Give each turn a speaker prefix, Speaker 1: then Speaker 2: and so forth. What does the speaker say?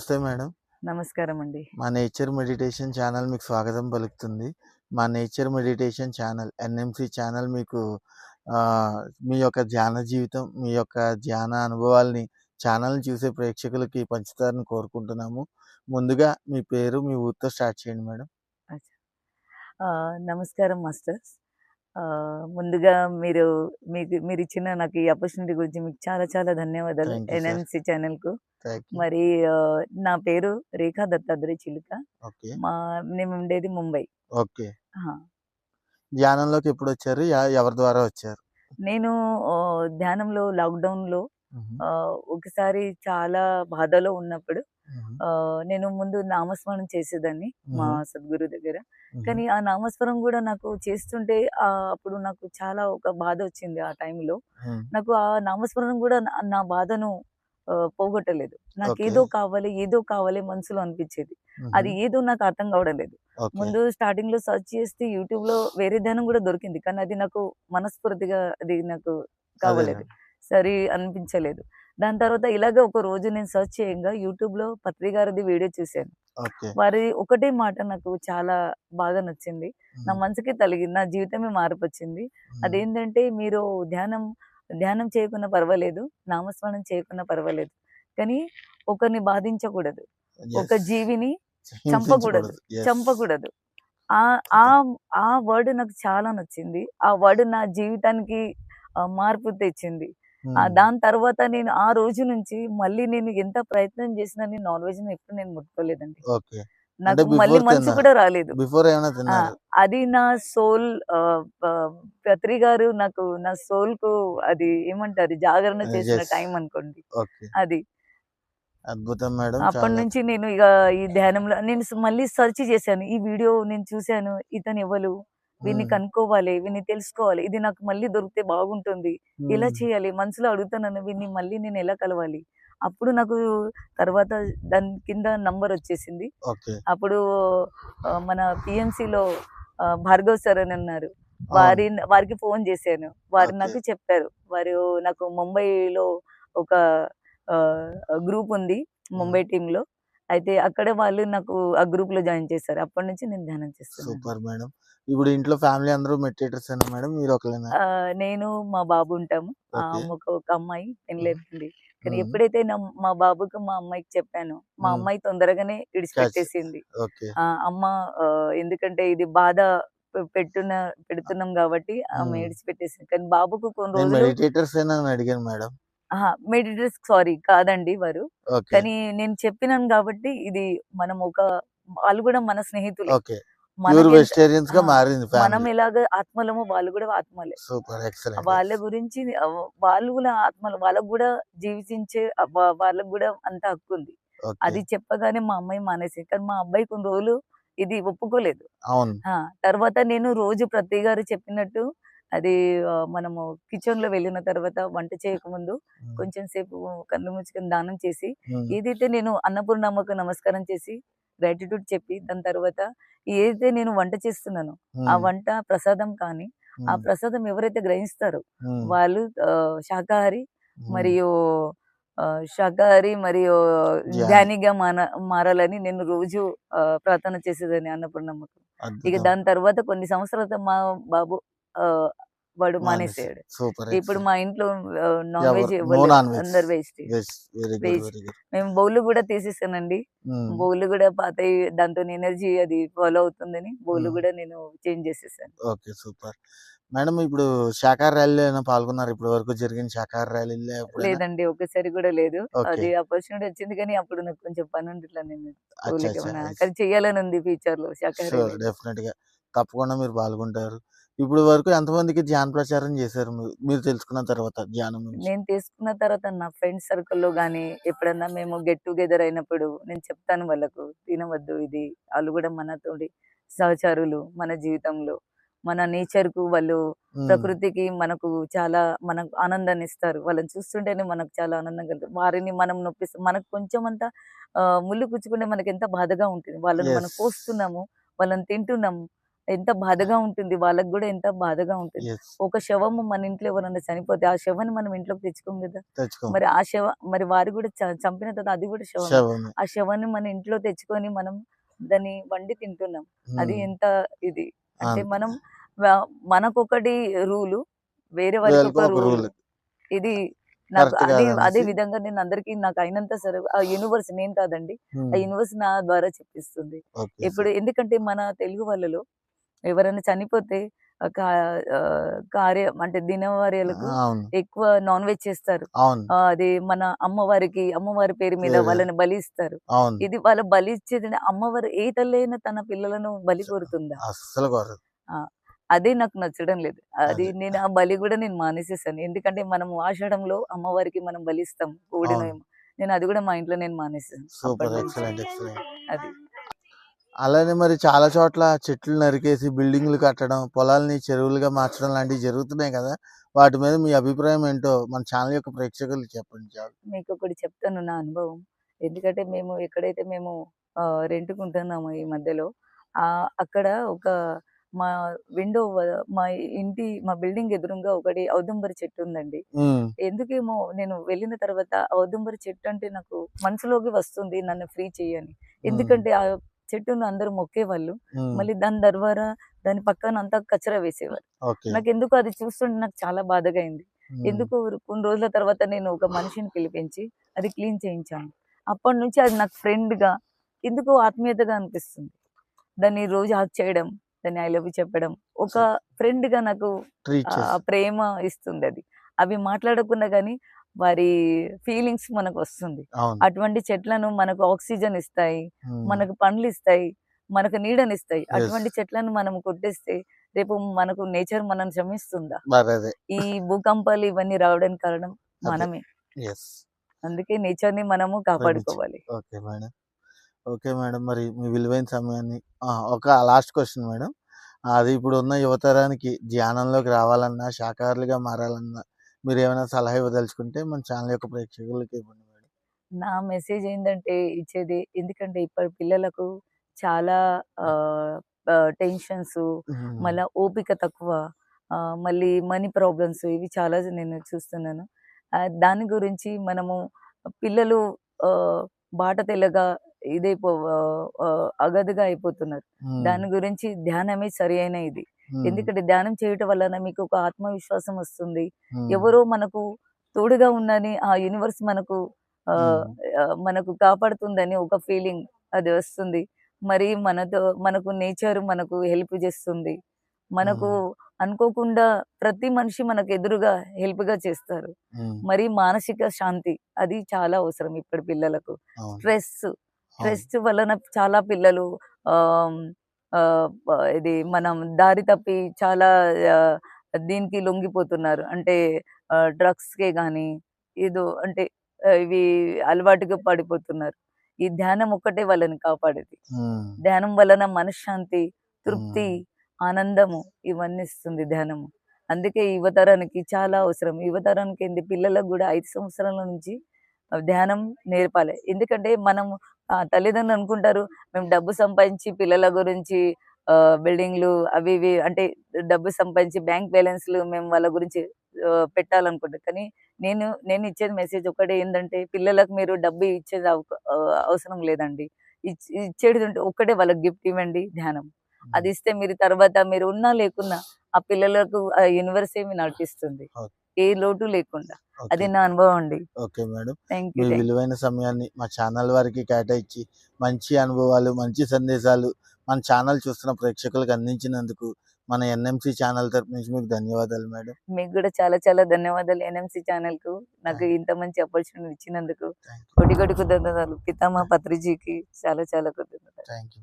Speaker 1: నమస్తే మేడం.
Speaker 2: నమస్కారం అండి
Speaker 1: మా నేచర్ మెడిటేషన్ ఛానల్ మీకు స్వాగతం పలుకుతుంది. మా nature meditation channel NMC channel మీకు మీ యొక్క ధ్యాన జీవితం మీ యొక్క ధ్యాన అనుభవాల్ని ఛానల్ని చూసే ప్రేక్షకులకి పంచుతారని కోరుకుంటున్నాము. ముందుగా మీ పేరు మీ ఊరితో స్టార్ట్ చేయండి మేడం.
Speaker 2: నమస్కారం మాస్టర్స్. ముందుగా మీరు మీకు మీరు ఇచ్చిన నాకు ఈ ఆపర్చునిటీ గురించి మీకు చాలా చాలా ధన్యవాదాలు. ఎన్ఎంసి ఛానల్కు.
Speaker 1: థ్యాంక్ యూ
Speaker 2: మరి నా పేరు రేఖా దత్తాత్రేయ చిలుక.
Speaker 1: ఓకే.
Speaker 2: మా మేము ఉండేది ముంబై.
Speaker 1: ఓకే. ధ్యానంలోకి ఎప్పుడు వచ్చారు ఎవరి ద్వారా వచ్చారు?
Speaker 2: నేను ధ్యానంలో లాక్డౌన్లో
Speaker 1: మ్మ్.
Speaker 2: ఆ, ఒకసారి చాలా బాధలో ఉన్నప్పుడు నేను ముందు నామస్మరణ చేసేదాన్ని మా. సద్గురు దగ్గర. కానీ ఆ నామస్వరం కూడా నాకు చేస్తుంటే అప్పుడు నాకు చాలా ఒక బాధ వచ్చింది ఆ టైంలో. నాకు ఆ నామస్మరణం కూడా నా- బాధను పోగొట్టలేదు నాకు. ఏదో కావాలి ఏదో కావాలి మనసులో అనిపించేది. అది ఏదో నాకు అర్థం కావడం లేదు ముందు స్టార్టింగ్లో సర్చ్ చేస్తే యూట్యూబ్లో వేరే ధ్యానం కూడా దొరికింది కానీ అది నాకు మనస్ఫూర్తిగా అది నాకు కావలేదు. సరి అనిపించలేదు దాని తర్వాత ఇలాగ ఒక రోజు నేను సర్చ్ చేయంగా యూట్యూబ్లో పత్రి గారిది వీడియో చూశాను వారి ఒకటే మాట నాకు చాలా బాగా నచ్చింది నా. మనసుకి తలిగింది నా జీవితమే మార్పు వచ్చింది. అదేంటంటే మీరు ధ్యానం ధ్యానం చేయకున్నా పర్వాలేదు నామస్మరణం చేయకున్నా పర్వాలేదు కానీ ఒకరిని బాధించకూడదు ఒక. జీవిని. చంపకూడదు. చంపకూడదు ఆ ఆ వర్డ్ నాకు చాలా నచ్చింది ఆ వర్డ్ నా జీవితానికి మార్పు తెచ్చింది. దాని తర్వాత నేను ఆ రోజు నుంచి మళ్ళీ నేను ఎంత ప్రయత్నం చేసినా నేను నాన్ వెజ్ ఎప్పుడు నేను ముట్టుకోలేదండి. నాకు మళ్ళీ
Speaker 1: తిన్నారు.
Speaker 2: కూడా రాలేదు. అది నా సోల్ పత్రి గారు నాకు నా సోల్కు అది ఏమంటారు జాగరణ చేసిన. టైం అనుకోండి. అది.
Speaker 1: అద్భుతం మేడం.
Speaker 2: అప్పటి నుంచి నేను ఇక ఈ ధ్యానంలో నేను మళ్ళీ సెర్చ్ చేశాను. ఈ వీడియో నేను చూశాను. ఇతను ఎవరు? వీన్ని. కనుక్కోవాలి వీన్ని తెలుసుకోవాలి ఇది నాకు మళ్ళీ దొరికితే బాగుంటుంది. ఎలా. చేయాలి మనసులో అడుగుతున్నాను వీన్ని మళ్ళీ నేను ఎలా కలవాలి? అప్పుడు నాకు తర్వాత దాని కింద నంబర్ వచ్చేసింది. అప్పుడు మన పిఎంసిలో భార్గవ్ సార్ అని ఉన్నారు వారి వారికి ఫోన్ చేశాను. వారు. నాకు చెప్పారు. వారు నాకు ముంబైలో ఒక గ్రూప్ ఉంది ముంబై టీమ్లో అయితే అక్కడ వాళ్ళు నాకు ఆ గ్రూప్లో జాయిన్ చేశారు. అప్పటి నుంచి నేను ధ్యానం చేస్తున్నాను.
Speaker 1: Super madam. ఇప్పుడు ఇంట్లో ఫ్యామిలీ అందరూ మెడిటేటర్స్ మేడం? మీరు
Speaker 2: నేను మా బాబు ఉంటాము. ఒక అమ్మాయి పెళ్ళైపోయింది కానీ. ఎప్పుడైతే మా బాబుకి మా అమ్మాయికి చెప్పాను మా
Speaker 1: మ్మ్.
Speaker 2: అమ్మాయి తొందరగానే ఆ, అమ్మ ఎందుకంటే ఇది బాధ పెట్టున పెడుతున్నాం కాబట్టి ఆమె
Speaker 1: మ్మ్.
Speaker 2: విడిచిపెట్టేసింది. కానీ బాబుకు కొన్ని
Speaker 1: నేను
Speaker 2: రోజులు
Speaker 1: మెడిటేటర్స్ అడిగాను మేడం.
Speaker 2: మెడిటర్స్ సారీ కాదండి వారు. కానీ నేను చెప్పినాను కాబట్టి ఇది మనం ఒక వాళ్ళు కూడా మన స్నేహితులు. వెజిటేరియన్స్గా
Speaker 1: మారింది
Speaker 2: మనం ఎలాగ ఆత్మలమో వాళ్ళు కూడా ఆత్మలే.
Speaker 1: సూపర్ ఎక్సలెంట్
Speaker 2: వాళ్ళ గురించి వాళ్ళు కూడా ఆత్మలు వాళ్ళకు కూడా జీవించే వాళ్ళకు కూడా అంత హక్కు ఉంది. అది చెప్పగానే మా అమ్మాయి మానేసి కానీ మా అబ్బాయి కొన్ని రోజులు ఇది ఒప్పుకోలేదు.
Speaker 1: అవును.
Speaker 2: తర్వాత నేను రోజు ప్రతి గారు చెప్పినట్టు అది మనము కిచెన్లో వెళ్ళిన తర్వాత వంట చేయకముందు. కొంచెం సేపు కళ్ళు ముచ్చుకొని దానం చేసి. ఏదైతే నేను అన్నపూర్ణమ్మకు నమస్కారం చేసి గ్రాటిట్యూడ్ చెప్పి దాని తర్వాత ఏదైతే నేను వంట చేస్తున్నానో ఆ. వంట ప్రసాదం కానీ ఆ. ప్రసాదం ఎవరైతే గ్రహిస్తారో. వాళ్ళు శాకాహారి. మరియు శాకాహారి మరియు
Speaker 1: ధ్యాని.
Speaker 2: ధ్యానిగా మాన మారాలని నేను రోజు ప్రార్థన చేసేదాన్ని అన్నపూర్ణమ్మకు ఇక. దాని తర్వాత కొన్ని సంవత్సరాల మా బాబు వాడు మానేసాడు.
Speaker 1: సూపర్
Speaker 2: ఇప్పుడు మా ఇంట్లో నాన్? వెజ్. అందరు
Speaker 1: గుడ్
Speaker 2: మేము బౌల్ కూడా తీసేసానండి. బౌల్ కూడా పాత దాంతో ఎనర్జీ అది ఫాలో అవుతుందని బౌల్. కూడా నేను చేంజ్ చేసేసాను.
Speaker 1: Okay super. మేడం ఇప్పుడు శాఖాహార ర్యాలీలో ఏమైనా పాల్గొన్నారు? ఇప్పటి వరకు జరిగిన శాఖాహార ర్యాలీలో?
Speaker 2: లేదండి ఒకసారి కూడా లేదు. అది ఆపర్చునిటీ వచ్చింది కానీ అప్పుడు నాకు కొంచెం పని ఉంది ఇట్లా నేను కానీ చెయ్యాలని ఉంది ఫ్యూచర్లో
Speaker 1: షూర్ డెఫినెట్గా తప్పకుండా మీరు పాల్గొంటారు. ఇప్పుడు వరకు ఎంతమందికి ధ్యాన ప్రచారం చేశారు మీరు తెలుసుకున్న తర్వాత ధ్యానం
Speaker 2: నేను తీసుకున్న తర్వాత నా ఫ్రెండ్స్ సర్కిల్లో కానీ ఎప్పుడన్నా మేము గెట్ టుగెదర్ అయినప్పుడు నేను చెప్తాను వాళ్ళకు తినవద్దు ఇది వాళ్ళు కూడా మనతోటి సహచరులు మన జీవితంలో. మన నేచర్కు వాళ్ళు. ప్రకృతికి మనకు చాలా మనకు ఆనందాన్ని ఇస్తారు. వాళ్ళని చూస్తుంటేనే మనకు చాలా ఆనందం కలుగుతుంది. వారిని మనం నొప్పిస్తాం మనకు కొంచెం అంతా ముళ్ళు పుచ్చుకుంటే మనకి ఎంత బాధగా ఉంటుంది. వాళ్ళని మనం. కోస్తున్నాము వాళ్ళని తింటున్నాము. ఎంత బాధగా ఉంటుంది వాళ్ళకి కూడా ఎంత బాధగా ఉంటుంది. ఒక శవము మన ఇంట్లో ఎవరైనా చనిపోతే ఆ శవాన్ని మనం ఇంట్లోకి తెచ్చుకోం కదా. మరి ఆ శవ మరి వారు కూడా చంపిన తర్వాత అది కూడా శవం ఆ శవాన్ని మన ఇంట్లో తెచ్చుకొని మనం దాన్ని వండి తింటున్నాం. అది. ఎంత ఇది? అంటే. మనం మనకొకటి రూలు వేరే వాళ్ళకి ఒక రూల్. ఇది నాకు అదే. అదే విధంగా నేను అందరికి నాకు అయినంత సరే ఆ యూనివర్స్ నేను కాదండి. ఆ యూనివర్స్ నా ద్వారా చెప్పిస్తుంది. ఇప్పుడు ఎందుకంటే మన తెలుగు వాళ్ళలో ఎవరైనా చనిపోతే కార్యం అంటే దినవార్యాలకు ఎక్కువ నాన్ వెజ్ చేస్తారు. అది మన అమ్మవారికి అమ్మవారి పేరు మీద. వాళ్ళని బలి ఇస్తారు ఇది వాళ్ళ బలి ఇచ్చేది అమ్మవారు ఏ తల్లైనా తన పిల్లలను బలి కోరుతుందా
Speaker 1: కోరదు.
Speaker 2: అదే నాకు నచ్చడం లేదు. అది. నేను ఆ బలి కూడా నేను మానేసేసాను. ఎందుకంటే మనం ఆషాఢంలో అమ్మవారికి మనం బలిస్తాం కూడిన. నేను అది కూడా మా ఇంట్లో నేను మానేసాను
Speaker 1: సూపర్.
Speaker 2: అప్పటి నుంచి.
Speaker 1: Excellent excellent.
Speaker 2: అది.
Speaker 1: అలానే మరి చాలా చోట్ల చెట్లు నరికేసి బిల్డింగ్లు కట్టడం పొలాల్ని చెరువులుగా మార్చడం లాంటివి జరుగుతున్నాయి కదా! వాటి మీద మీ అభిప్రాయం ఏంటో మన ఛానల్ యొక్క ప్రేక్షకులు చెప్పండి
Speaker 2: మీకు ఒకటి చెప్తాను నా అనుభవం. ఎందుకంటే మేము ఎక్కడైతే మేము రెంట్కుంటున్నాము ఈ మధ్యలో ఆ అక్కడ ఒక మా విండో మా ఇంటి మా బిల్డింగ్ ఎదురుగా ఒకటి ఔదుంబరి చెట్టు ఉందండి. ఎందుకేమో నేను వెళ్ళిన తర్వాత ఔదుంబరి చెట్టు అంటే నాకు మనసులోకి వస్తుంది నన్ను ఫ్రీ చేయని. ఎందుకంటే ఆ చెట్టును అందరూ మొక్కేవాళ్ళు. మళ్ళీ దాని ద్వారా దాని పక్కన అంతా కచరా వేసేవారు. నాకు ఎందుకు అది చూస్తుంటే నాకు చాలా బాధగా అయింది ఎందుకు కొన్ని రోజుల తర్వాత నేను ఒక మనిషిని పిలిపించి అది క్లీన్ చేయించాను. అప్పటి నుంచి అది నాకు ఫ్రెండ్గా ఎందుకు ఆత్మీయతగా అనిపిస్తుంది. దాన్ని రోజు హాక్ చేయడం దాన్ని ఐ లవ్ చెప్పడం ఒక ఫ్రెండ్గా నాకు ప్రేమ ఇస్తుంది అది. అవి మాట్లాడకుండా కానీ వారి ఫీలింగ్స్ మనకు వస్తుంది అటువంటి చెట్లను మనకు ఆక్సిజన్ ఇస్తాయి మనకు పండ్లు ఇస్తాయి మనకు నీడనిస్తాయి. అటువంటి చెట్లను మనం కొట్టేస్తే రేపు మనకు నేచర్ మనం క్షమిస్తుందా? ఈ భూకంపాలు ఇవన్నీ రావడానికి కారణం. మనమే. అందుకే నేచర్ని మనము కాపాడుకోవాలి.
Speaker 1: Okay madam. ఓకే మేడం మరి మీ విలువైన సమయాన్ని ఒక లాస్ట్ క్వశ్చన్ మేడం. అది ఇప్పుడు ఉన్న యువతరానికి ధ్యానంలోకి రావాలన్నా శాకాహారులుగా మారాలన్నా మీరు ఏమైనా సలహా ఇవ్వదలుచుకుంటే మన ఛానల్ యొక్క ప్రేక్షకులకి ఇవ్వండి మేడం.
Speaker 2: నా మెసేజ్ ఏంటంటే ఇచ్చేది ఎందుకంటే ఇప్పటి పిల్లలకు చాలా టెన్షన్స్ మళ్ళా ఓపిక తక్కువ మళ్ళీ మనీ ప్రాబ్లమ్స్ ఇవి చాలా నేను చూస్తున్నాను. దాని గురించి మనము పిల్లలు బాట తెల్లగా ఇదైపో అగదుగా అయిపోతున్నారు. దాని గురించి ధ్యానమే సరి అయిన ఇది. ఎందుకంటే ధ్యానం చేయటం వలన మీకు ఒక ఆత్మవిశ్వాసం వస్తుంది. ఎవరో మనకు తోడుగా ఉందని ఆ యూనివర్స్ మనకు మనకు కాపాడుతుందని ఒక ఫీలింగ్ అది వస్తుంది. మరి మనతో మనకు నేచర్ మనకు హెల్ప్ చేస్తుంది. మనకు అనుకోకుండా ప్రతి మనిషి మనకు ఎదురుగా హెల్ప్గా చేస్తారు మరి మానసిక శాంతి అది చాలా అవసరం ఇప్పటి పిల్లలకు. స్ట్రెస్ స్ట్రెస్ వలన చాలా పిల్లలు ఇది మనం దారి తప్పి చాలా దీనికి లొంగిపోతున్నారు. అంటే డ్రగ్స్ కే కానీ ఏదో అంటే ఇవి అలవాటుగా పడిపోతున్నారు. ఈ ధ్యానం ఒక్కటే వాళ్ళని కాపాడేది. ధ్యానం వలన మనశ్శాంతి తృప్తి. ఆనందము ఇవన్నీ ఇస్తుంది ధ్యానము. అందుకే యువతరానికి చాలా అవసరం. యువతరానికి ఏంది? పిల్లలకు కూడా ఐదు సంవత్సరాల నుంచి ధ్యానం నేర్పాలి. ఎందుకంటే మనం తల్లిదండ్రులు అనుకుంటారు మేము డబ్బు సంపాదించి పిల్లల గురించి బిల్డింగ్లు అవి ఇవి అంటే డబ్బు సంపాదించి బ్యాంక్ బ్యాలెన్స్లు మేము వాళ్ళ గురించి ఆ, పెట్టాలనుకుంటాం. కానీ నేను నేను ఇచ్చేది మెసేజ్ ఒకటే ఏంటంటే పిల్లలకు మీరు డబ్బు ఇచ్చేది అవసరం లేదండి. ఇచ్- ఇచ్చేది ఉంటే ఒక్కటే వాళ్ళకి గిఫ్ట్ ఇవ్వండి ధ్యానం. అది ఇస్తే మీరు తర్వాత మీరు ఉన్నా లేకున్నా ఆ పిల్లలకు ఆ యూనివర్స్ ఏమి నడిపిస్తుంది. ఏ లోటు లేకుండా. అది నా అనుభవం అండి.
Speaker 1: Okay madam.
Speaker 2: థ్యాంక్
Speaker 1: మీ
Speaker 2: యూ.
Speaker 1: విలువైన సమయాన్ని మా ఛానల్ వారికి కేటాయించి మంచి అనుభవాలు మంచి సందేశాలు మన ఛానల్ చూస్తున్న ప్రేక్షకులకు అందించినందుకు మన ఎన్ఎంసి ఛానల్ తరపు నుంచి మీకు ధన్యవాదాలు మేడం.
Speaker 2: మీకు కూడా చాలా చాలా ధన్యవాదాలు ఎన్ఎంసి ఛానల్కు నాకు ఇంత మంచి ఆపర్చునిటీ ఇచ్చినందుకు. కొడి కొడి కృతజ్ఞతలు. పితామా పత్రిజీకి చాలా చాలా కృతజ్ఞతలు.
Speaker 1: Thank you